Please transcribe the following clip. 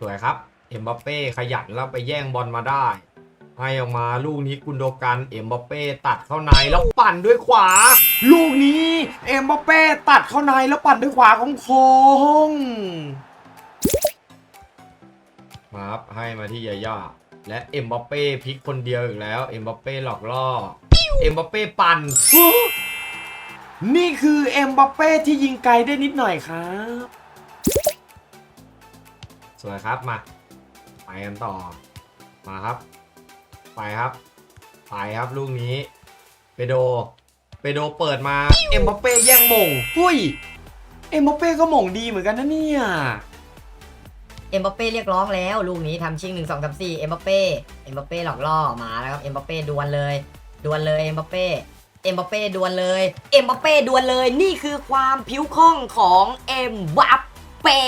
สวยครับ เอ็มบัปเป้ขยันแล้วไปแย่งบอลมาได้ ให้ออกมาลูกนี้กุนโดกันเอ็มบัปเป้ตัดเข้าในแล้วปั่นด้วยขวา ลูกนี้เอ็มบัปเป้ตัดเข้าในแล้วปั่นด้วยขวาของโคงครับให้มาที่ยาย่าและเอ็มบัปเป้พลิกคนเดียวอีกแล้วเอ็มบัปเป้หลอกล่อเอ็มบัปเป้ปั่นนี่คือเอ็มบัปเป้ที่ยิงไกลได้นิดหน่อยครับ สวยครับมาไปกันต่อมาครับ ไปครับ ไปครับลูกนี้เปโดเปโดเปิดมาเอ็มบัปเป้แย่งมงหุ้ยเอ็มบัปเป้ก็มงดีเหมือนกันนะเนี่ยเอ็มบัปเป้เรียกร้องแล้วลูกนี้ทำชิงหนึ่งสองสามสี่เอ็มบัปเป้เอ็มบัปเป้หลอกล่อมาแล้วครับเอ็มบัปเป้ดวลเลยดวลเลยเอ็มบัปเป้เอ็มบัปเป้ดวลเลยเอ็มบัปเป้ดวลเลยนี่คือความผิวคล่องของเอ็มบัปเป้